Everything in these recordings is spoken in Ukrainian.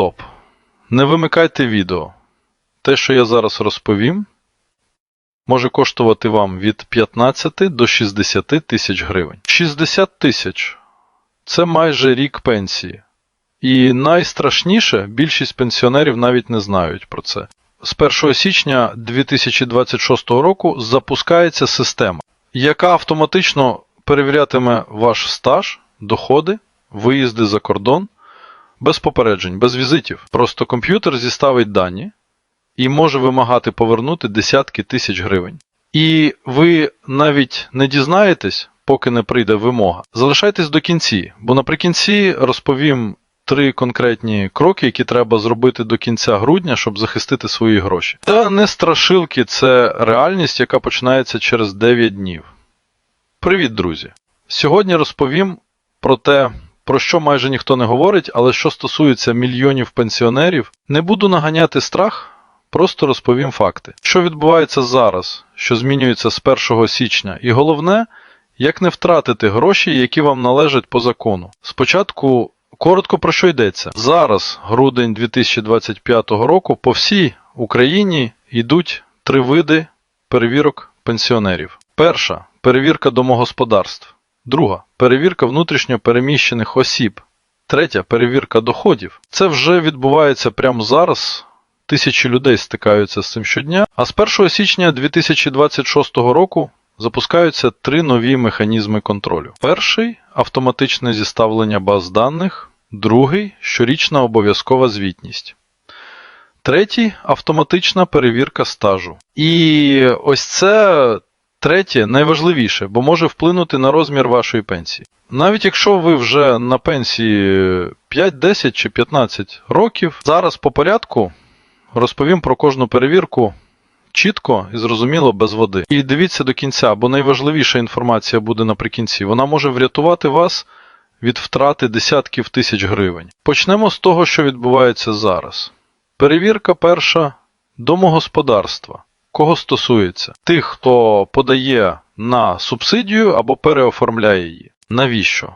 Стоп. Не вимикайте відео. Те, що я зараз розповім, може коштувати вам від 15 до 60 тисяч гривень. 60 тисяч це майже рік пенсії. І найстрашніше, більшість пенсіонерів навіть не знають про це. З 1 січня 2026 року запускається система, яка автоматично перевірятиме ваш стаж, доходи, виїзди за кордон без попереджень, без візитів. Просто комп'ютер зіставить дані і може вимагати повернути десятки тисяч гривень. І ви навіть не дізнаєтесь, поки не прийде вимога. Залишайтесь до кінці, бо наприкінці розповім три конкретні кроки, які треба зробити до кінця грудня, щоб захистити свої гроші. Та не страшилки, це реальність, яка починається через 9 днів. Привіт, друзі! Сьогодні розповім про те, про що майже ніхто не говорить, але що стосується мільйонів пенсіонерів, не буду наганяти страх, просто розповім факти. Що відбувається зараз, що змінюється з 1 січня, і головне, як не втратити гроші, які вам належать по закону. Спочатку коротко про що йдеться. Зараз, грудень 2025 року, по всій Україні йдуть три види перевірок пенсіонерів. Перша перевірка домогосподарств. Друга перевірка внутрішньо переміщених осіб. Третя перевірка доходів. Це вже відбувається прямо зараз. Тисячі людей стикаються з цим щодня. А з 1 січня 2026 року запускаються три нові механізми контролю. Перший автоматичне зіставлення баз даних, другий щорічна обов'язкова звітність. Третій автоматична перевірка стажу. І ось це третє найважливіше, бо може вплинути на розмір вашої пенсії. Навіть якщо ви вже на пенсії 5, 10 чи 15 років, зараз по порядку розповім про кожну перевірку чітко і зрозуміло без води. І дивіться до кінця, бо найважливіша інформація буде наприкінці. Вона може врятувати вас від втрати десятків тисяч гривень. Почнемо з того, що відбувається зараз. Перевірка перша домогосподарства. Кого стосується? Тих, хто подає на субсидію або переоформляє її. Навіщо?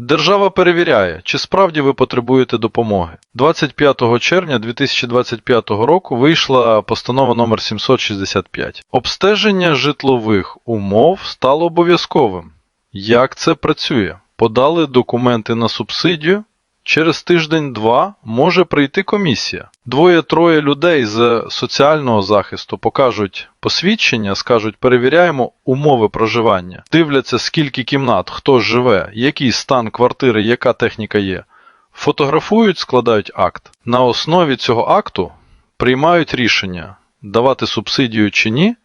Держава перевіряє, чи справді ви потребуєте допомоги. 25 червня 2025 року вийшла постанова номер 765. Обстеження житлових умов стало обов'язковим. Як це працює? Подали документи на субсидію. Через тиждень-два може прийти комісія. Двоє-троє людей з соціального захисту покажуть посвідчення, скажуть, перевіряємо умови проживання, дивляться, скільки кімнат, хто живе, який стан квартири, яка техніка є. Фотографують, складають акт. На основі цього акту приймають рішення, давати субсидію чи ні.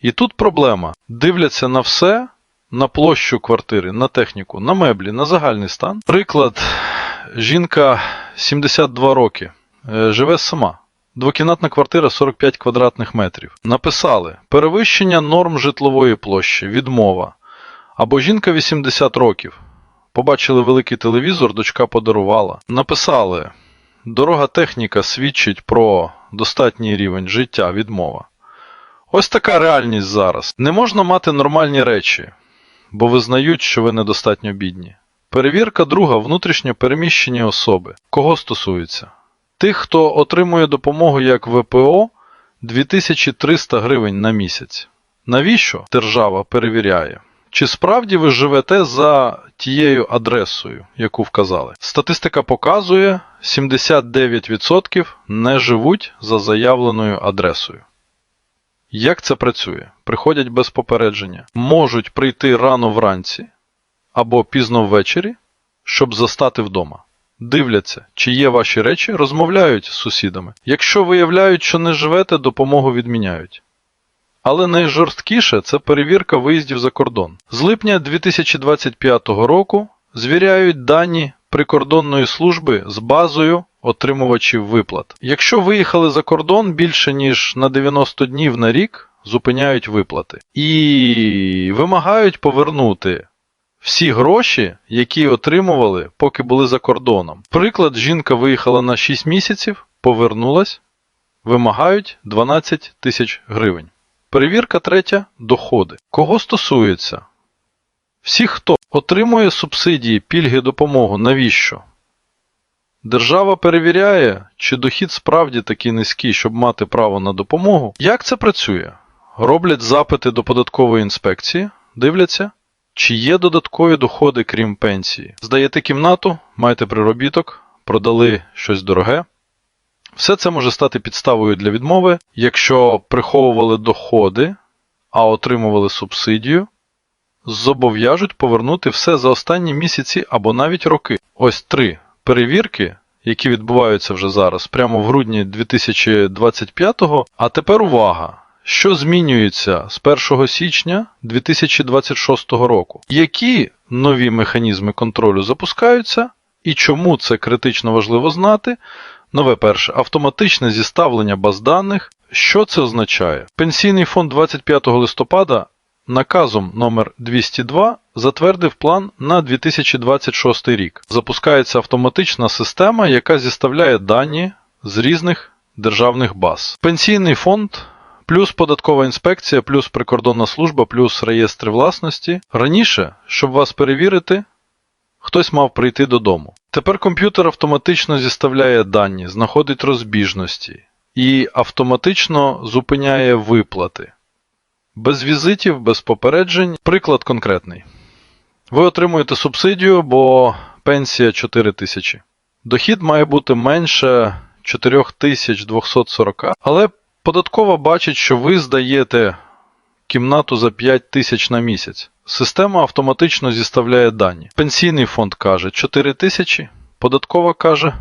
І тут проблема. Дивляться на все, на площу квартири, на техніку, на меблі, на загальний стан. Приклад. Жінка 72 роки, е, живе сама. Двокімнатна квартира 45 квадратних метрів. Написали перевищення норм житлової площі, відмова. Або жінка 80 років. Побачили великий телевізор, дочка подарувала. Написали дорога техніка свідчить про достатній рівень життя, відмова. Ось така реальність зараз. Не можна мати нормальні речі, бо визнають, що ви недостатньо бідні. Перевірка друга внутрішньо переміщені особи. Кого стосується? Тих, хто отримує допомогу як ВПО 2300 гривень на місяць. Навіщо держава перевіряє? Чи справді ви живете за тією адресою, яку вказали? Статистика показує, 79% не живуть за заявленою адресою. Як це працює? Приходять без попередження, можуть прийти рано вранці або пізно ввечері, щоб застати вдома. Дивляться, чи є ваші речі, розмовляють з сусідами. Якщо виявляють, що не живете, допомогу відміняють. Але найжорсткіше це перевірка виїздів за кордон. З липня 2025 року звіряють дані прикордонної служби з базою отримувачів виплат. Якщо виїхали за кордон більше ніж на 90 днів на рік, зупиняють виплати і вимагають повернути всі гроші, які отримували, поки були за кордоном. Приклад, жінка виїхала на 6 місяців, повернулась, вимагають 12 тисяч гривень. Перевірка третя доходи. Кого стосується? Всі, хто отримує субсидії, пільги, допомогу, навіщо? Держава перевіряє, чи дохід справді такий низький, щоб мати право на допомогу. Як це працює? Роблять запити до податкової інспекції, дивляться, чи є додаткові доходи, крім пенсії. Здаєте кімнату, маєте приробіток, продали щось дороге. Все це може стати підставою для відмови, якщо приховували доходи, а отримували субсидію, зобов'яжуть повернути все за останні місяці або навіть роки. Ось три перевірки, які відбуваються вже зараз, прямо в грудні 2025-го. А тепер увага! Що змінюється з 1 січня 2026 року? Які нові механізми контролю запускаються, і чому це критично важливо знати? Нове перше автоматичне зіставлення баз даних. Що це означає? Пенсійний фонд 25 листопада наказом номер 202 затвердив план на 2026 рік. Запускається автоматична система, яка зіставляє дані з різних державних баз. Пенсійний фонд. Плюс податкова інспекція, плюс прикордонна служба, плюс реєстри власності. Раніше, щоб вас перевірити, хтось мав прийти додому. Тепер комп'ютер автоматично зіставляє дані, знаходить розбіжності і автоматично зупиняє виплати. Без візитів, без попереджень. Приклад конкретний. Ви отримуєте субсидію, бо пенсія 4 тисячі. Дохід має бути менше 4240, але податкова бачить, що ви здаєте кімнату за 5 тисяч на місяць. Система автоматично зіставляє дані. Пенсійний фонд каже 4 тисячі, податкова каже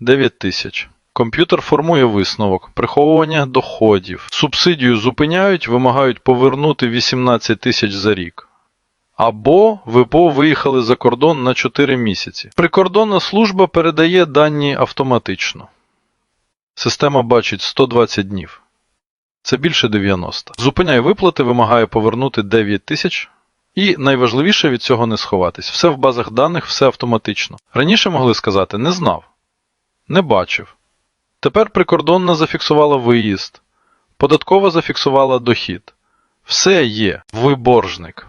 9 тисяч. Комп'ютер формує висновок, приховування доходів. Субсидію зупиняють, вимагають повернути 18 тисяч за рік. Або ВПО виїхали за кордон на 4 місяці. Прикордонна служба передає дані автоматично. Система бачить 120 днів. Це більше 90. Зупиняє виплати, вимагає повернути 9 тисяч. І найважливіше від цього не сховатись. Все в базах даних, все автоматично. Раніше могли сказати не знав, не бачив. Тепер прикордонна зафіксувала виїзд, податкова зафіксувала дохід. Все є, ви боржник.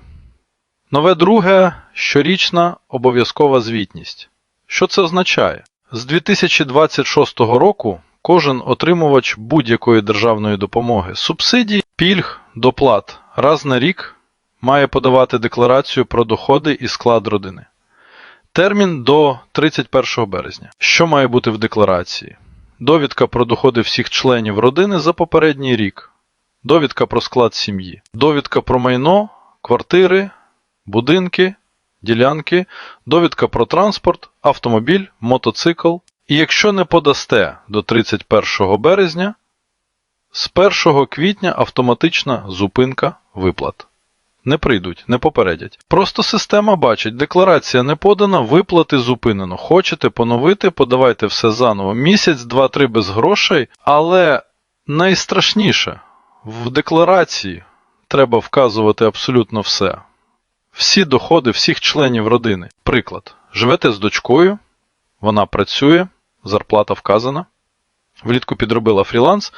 Нове друге щорічна обов'язкова звітність. Що це означає? З 2026 року кожен отримувач будь-якої державної допомоги, субсидій, пільг, доплат раз на рік має подавати декларацію про доходи і склад родини. Термін до 31 березня. Що має бути в декларації? Довідка про доходи всіх членів родини за попередній рік, довідка про склад сім'ї, довідка про майно, квартири, будинки, ділянки, довідка про транспорт, автомобіль, мотоцикл. І якщо не подасте до 31 березня, з 1 квітня автоматична зупинка виплат. Не прийдуть, не попередять. Просто система бачить, декларація не подана, виплати зупинено. Хочете поновити, подавайте все заново. Місяць, два-три без грошей, але найстрашніше в декларації треба вказувати абсолютно все. Всі доходи всіх членів родини. Приклад. Живете з дочкою, вона працює, зарплата вказана. Влітку підробила фріланс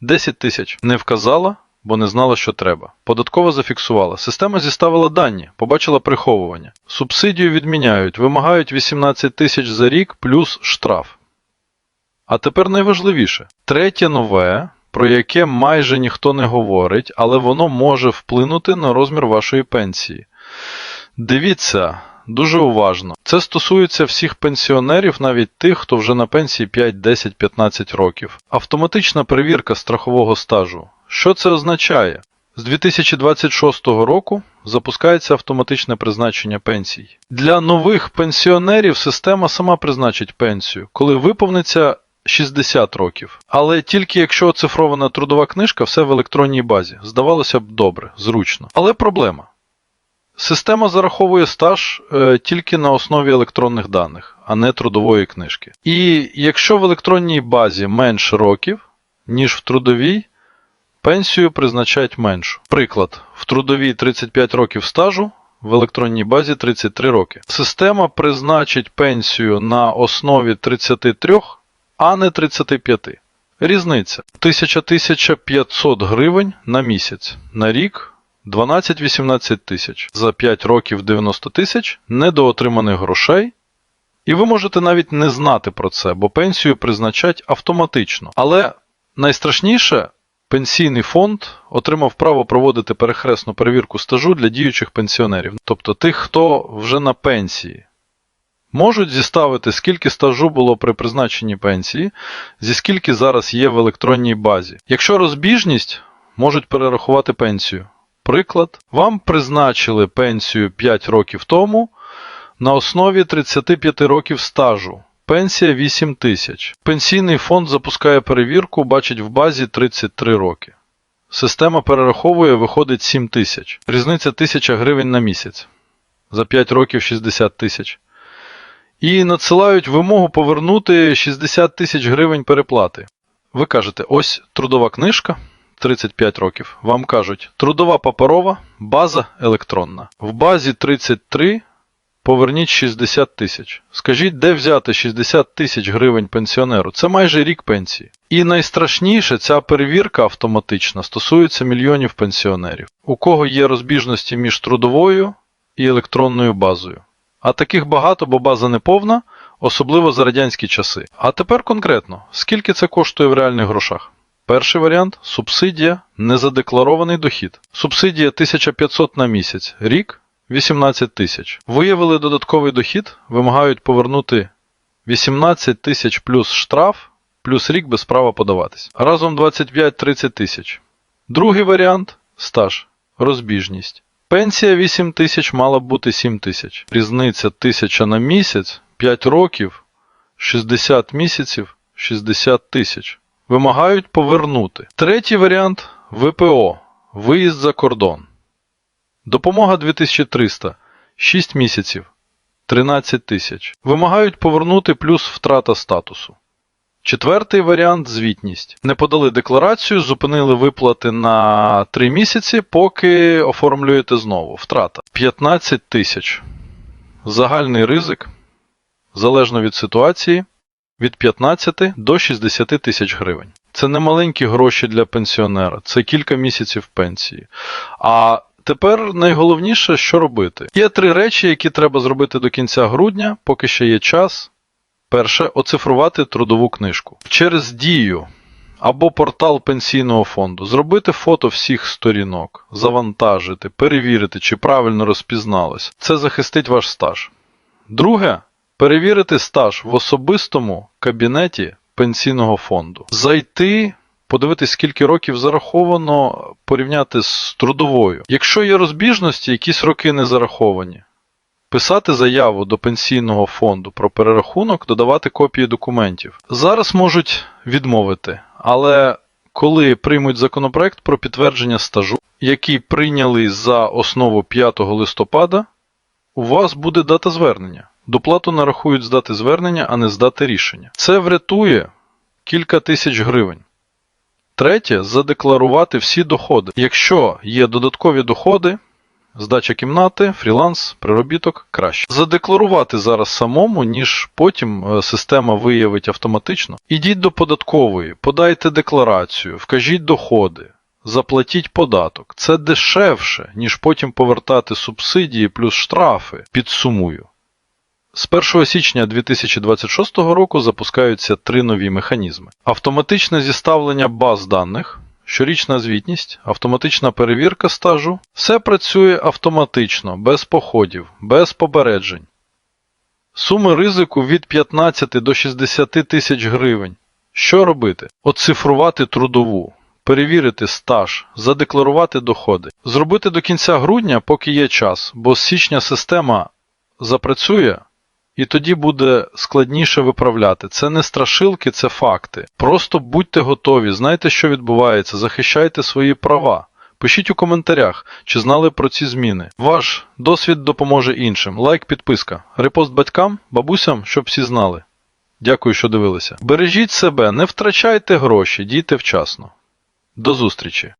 10 тисяч. Не вказала, бо не знала, що треба. Податкова зафіксувала. Система зіставила дані, побачила приховування. Субсидію відміняють, вимагають 18 тисяч за рік плюс штраф. А тепер найважливіше третє нове, про яке майже ніхто не говорить, але воно може вплинути на розмір вашої пенсії. Дивіться. Дуже уважно. Це стосується всіх пенсіонерів, навіть тих, хто вже на пенсії 5, 10, 15 років. Автоматична перевірка страхового стажу. Що це означає? З 2026 року запускається автоматичне призначення пенсій. Для нових пенсіонерів система сама призначить пенсію, коли виповниться 60 років. Але тільки якщо оцифрована трудова книжка, все в електронній базі. Здавалося б, добре, зручно. Але проблема. Система зараховує стаж е, тільки на основі електронних даних, а не трудової книжки. І якщо в електронній базі менше років, ніж в трудовій, пенсію призначають меншу. Приклад, в трудовій 35 років стажу, в електронній базі 33 роки. Система призначить пенсію на основі 33, а не 35. Різниця 1000-1500 гривень на місяць, на рік 12-18 тисяч. За 5 років 90 тисяч недоотриманих грошей І ви можете навіть не знати про це, бо пенсію призначать автоматично. Але найстрашніше, пенсійний фонд отримав право проводити перехресну перевірку стажу для діючих пенсіонерів, тобто тих, хто вже на пенсії. Можуть зіставити, скільки стажу було при призначенні пенсії, зі скільки зараз є в електронній базі. Якщо розбіжність, можуть перерахувати пенсію. Приклад, вам призначили пенсію 5 років тому на основі 35 років стажу. Пенсія 8 тисяч. Пенсійний фонд запускає перевірку, бачить в базі 33 роки. Система перераховує, виходить 7 тисяч. Різниця 1000 гривень на місяць. За 5 років 60 тисяч. І надсилають вимогу повернути 60 тисяч гривень переплати. Ви кажете, ось трудова книжка, 35 років. Вам кажуть, трудова паперова, база електронна. В базі 33 поверніть 60 тисяч. Скажіть, де взяти 60 тисяч гривень пенсіонеру? Це майже рік пенсії. І найстрашніше, ця перевірка автоматична стосується мільйонів пенсіонерів, у кого є розбіжності між трудовою і електронною базою. А таких багато, бо база не повна, особливо за радянські часи. А тепер конкретно, скільки це коштує в реальних грошах? Перший варіант субсидія незадекларований дохід. Субсидія 1500 на місяць, рік 18 тисяч. Виявили додатковий дохід, вимагають повернути 18 тисяч плюс штраф, плюс рік без права подаватись. Разом 25-30 тисяч. Другий варіант стаж, розбіжність. Пенсія 8 тисяч мала б бути 7 тисяч. Різниця 1000 на місяць, 5 років, 60 місяців, 60 тисяч. Вимагають повернути. Третій варіант ВПО. Виїзд за кордон. Допомога 2300. 6 місяців. 13 тисяч. Вимагають повернути плюс втрата статусу. Четвертий варіант звітність. Не подали декларацію, зупинили виплати на 3 місяці, поки оформлюєте знову. Втрата 15 тисяч. Загальний ризик, залежно від ситуації, від 15 до 60 тисяч гривень. Це не маленькі гроші для пенсіонера, це кілька місяців пенсії. А тепер найголовніше, що робити. Є три речі, які треба зробити до кінця грудня, поки ще є час. Перше оцифрувати трудову книжку. Через дію або портал пенсійного фонду зробити фото всіх сторінок, завантажити, перевірити, чи правильно розпізналось. Це захистить ваш стаж. Друге перевірити стаж в особистому кабінеті пенсійного фонду. Зайти, подивитись, скільки років зараховано, порівняти з трудовою. Якщо є розбіжності, якісь роки не зараховані. Писати заяву до пенсійного фонду про перерахунок, додавати копії документів. Зараз можуть відмовити, але коли приймуть законопроект про підтвердження стажу, який прийняли за основу 5 листопада, у вас буде дата звернення. Доплату нарахують з дати звернення, а не з дати рішення. Це врятує кілька тисяч гривень. Третє задекларувати всі доходи. Якщо є додаткові доходи, здача кімнати, фріланс, приробіток краще. Задекларувати зараз самому, ніж потім е, система виявить автоматично. Ідіть до податкової, подайте декларацію, вкажіть доходи, заплатіть податок. Це дешевше, ніж потім повертати субсидії плюс штрафи. Підсумую. З 1 січня 2026 року запускаються три нові механізми: автоматичне зіставлення баз даних, щорічна звітність, автоматична перевірка стажу. Все працює автоматично, без походів, без попереджень. Суми ризику від 15 до 60 тисяч гривень. Що робити? Оцифрувати трудову, перевірити стаж, задекларувати доходи. Зробити до кінця грудня, поки є час, бо з січня система запрацює. І тоді буде складніше виправляти. Це не страшилки, це факти. Просто будьте готові, знайте, що відбувається, захищайте свої права. Пишіть у коментарях, чи знали про ці зміни. Ваш досвід допоможе іншим. Лайк, підписка. Репост батькам, бабусям, щоб всі знали. Дякую, що дивилися. Бережіть себе, не втрачайте гроші, дійте вчасно. До зустрічі!